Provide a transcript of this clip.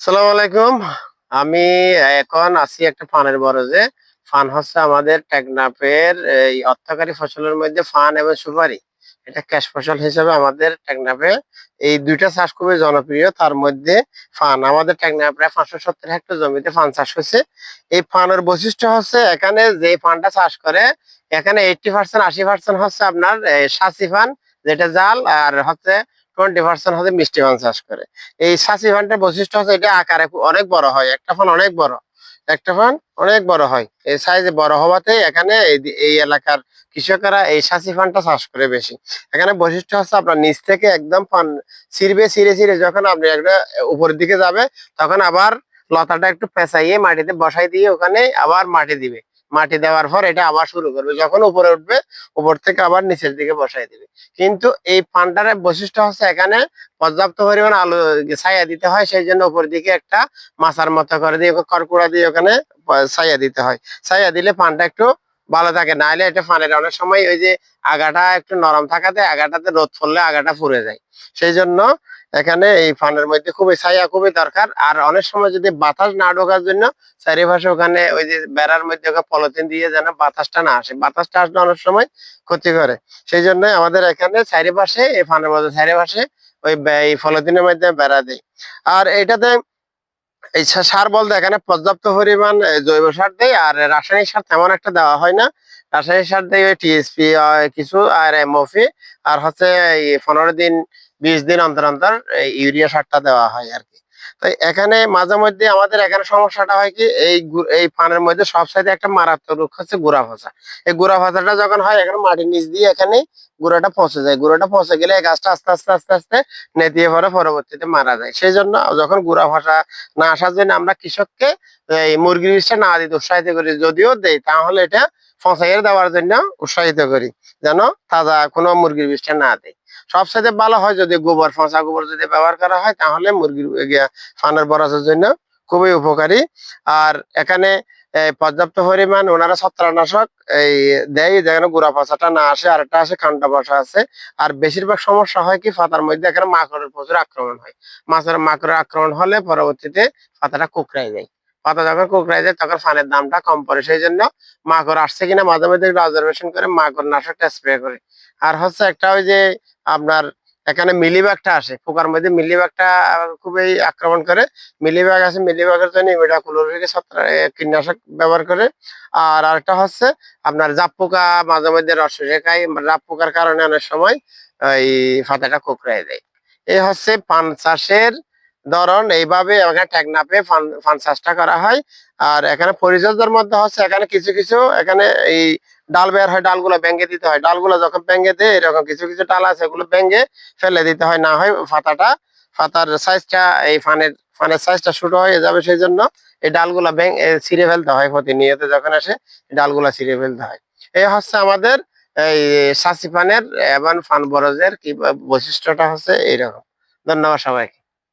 সালাম আলাইকুম। আমি এখন আছি একটা ফানের বরজে। ফান হচ্ছে আমাদের টেকনাফের এই অর্থকারী ফসলের মধ্যে ফান এবং সুপারি। এটা ক্যাশ ফসল হিসেবে আমাদের টেকনাফে এই দুইটা চাষ খুবই জনপ্রিয়। তার মধ্যে ফান, আমাদের টেকনাফে প্রায় পাঁচশো সত্তর হেক্টর জমিতে ফান চাষ হচ্ছে এই ফানের বৈশিষ্ট্য হচ্ছে এখানে যে ফানটা চাষ করে, এখানে এইটটি পার্সেন্ট আশি পার্সেন্ট হচ্ছে আপনার সাসি ফান, যেটা জাল আর হচ্ছে টোয়েন্টি পার্সেন্ট হচ্ছে মিষ্টি ফান চাষ করে। এই সাসি ফানটার বৈশিষ্ট্য হচ্ছে এটা আকারে অনেক বড় হয়। একটা ফান অনেক বড়। একটা ফান অনেক বড় হয়। এই সাইজে বড় হওয়াতে এখানে এই এলাকার কৃষকেরা এই সাসি ফানটা চাষ করে বেশি। এখানে বৈশিষ্ট্য হচ্ছে আপনার নিচ থেকে একদম ফান ছিঁড়বে, ছিঁড়ে ছিঁড়ে যখন আপনি একটা উপরের দিকে যাবে, তখন আবার লতাটা একটু পেঁচাইয়ে মাটিতে বসাই দিয়ে ওখানে আবার মাটি দিবে। মাটি দেওয়ার পর এটা আবার শুরু করবে। যখন উপরে উঠবে, উপর থেকে আবার নিচের দিকে বসাই দিবে। কিন্তু এই ফানটার বৈশিষ্ট্য হচ্ছে এখানে পর্যাপ্ত পরিমাণ আলো ছায়া দিতে হয়, সেই জন্য উপর দিকে একটা মাছার মতো করে দিয়ে কর্কুড়া দিয়ে ওখানে ছায়া দিতে হয়। ছায়া দিলে পানটা একটু ভালো থাকে। নাহলে এটা ফানের অনেক সময় ওই যে আগাটা একটু নরম থাকাতে আগাটাতে রোদ পড়লে আগাটা ফুরে যায়। সেই জন্য এখানে এই ফানের মধ্যে খুবই ছায়া, খুবই দরকার। আর অনেক সময় যদি বাতাস না ঢোকার জন্য চারিপাশে ওখানে ওই যে বেড়ার মধ্যে পলিথিন দিয়ে যেন বাতাসটা না আসে। বাতাসটা আসলে অনেক সময় ক্ষতি করে। সেই জন্য আমাদের এখানে চারিপাশে, এই ফানের মধ্যে চারিপাশে ওই এই পলিথিনের মধ্যে বেড়া দেয়। আর এটাতে এই সার বলতে এখানে পর্যাপ্ত পরিমাণ জৈব সার দেয় আর রাসায়নিক সার তেমন একটা দেওয়া হয় না। রাসায়নিক সার দেয় ওই টিএসপি কিছু, আর এমওপি আর হচ্ছে পনেরো দিন, বিশ দিন অন্তর অন্তর ইউরিয়া সারটা দেওয়া হয় আর কি। তো এখানে মাঝে মধ্যে আমাদের এখানে সমস্যাটা হয় কি, এই এই পানের মধ্যে সব সাইডে একটা মারাত্মক রোগ হচ্ছে গুড়া ফসা এই গুড়া ফসাটা যখন হয়, এখানে মাটির নিচ দিয়ে এখানে গুঁড়াটা পচে যায়। গুঁড়াটা পচে গেলে গাছটা আস্তে আস্তে আস্তে আস্তে নেতিয়ে পরে পরবর্তীতে মারা যায়। সেই জন্য যখন গুড়া ফসা না আসার জন্য আমরা কৃষককে এই মুরগির বিষটা না দিতে উৎসাহিত করি, যদিও দেই, তাহলে এটা ফসাইয়ের দেওয়ার জন্য উৎসাহিত করি, যেন তাজা কোনো মুরগির বিষটা না দেয়। সবসাথে ভালো হয় যদি গোবর, ফসা গোবর যদি ব্যবহার করা হয়, তাহলে মুরগির ফানের বরাসের জন্য খুবই উপকারী। আর এখানে পর্যাপ্ত পরিমাণ ওনারা ছত্রাকনাশক, এই, দেয় যেখানে গুড়া পচাটা না আসে। আর একটা আসে কান্টা বসা আছে। আর বেশিরভাগ সমস্যা হয় কি পাতার মধ্যে এখানে মাকড়ের প্রচুর আক্রমণ হয়। মাছের মাকড়ের আক্রমণ হলে পরবর্তীতে ফাতাটা কুকড়াই যায়। পাতা যখন কুকড়াই যায় তখন ফানের দামটা কম পড়ে। সেই জন্য মাকড় আসছে কিনা মাঝে মাঝে অবজারভেশন করে মাকড় নাশকটা স্প্রে করে। আর হচ্ছে একটা ওই যে আপনার এখানে মিলিবাগটা আসে, পোকার মধ্যে মিলিবাগটা খুবই আক্রমণ করে। মিলিবাগ আছে মিলিবাগের জন্য ইমিডাকুলোরিক কীটনাশক ব্যবহার করে। আর আরেকটা হচ্ছে আপনার জাপ পোকা মাঝে মধ্যে রস রেখায় জাপ পোকার কারণে অনেক সময় ওই ফাতাটা কুকড়াই দেয় এই হচ্ছে পান চাষের ধরন, এইভাবে এখানে টেকনাপে ফান ফান চাষটা করা হয়। আর এখানে পরিচর্যার মধ্যে হচ্ছে এখানে কিছু কিছু এখানে এই ডাল বের হয়, ডালগুলো ভেঙে দিতে হয়। ডালগুলো যখন ভেঙে দেয়, এরকম কিছু কিছু ডাল আছে, এগুলো ভেঙে ফেলে দিতে হয়, না হয় ফাতাটা। ফাতার সাইজটা এই ফানের ফানের সাইজটা ছোট হয়ে যাবে সেই জন্য এই ডালগুলা ভেঙে ছিঁড়ে ফেলতে হয় প্রতিনিয়ত যখন আসে, ডালগুলা ছিঁড়ে ফেলতে হয়। এই হচ্ছে আমাদের এই সাসি ফানের এবং ফান বরজের কি বৈশিষ্ট্যটা হচ্ছে এইরকম। ধন্যবাদ সবাইকে।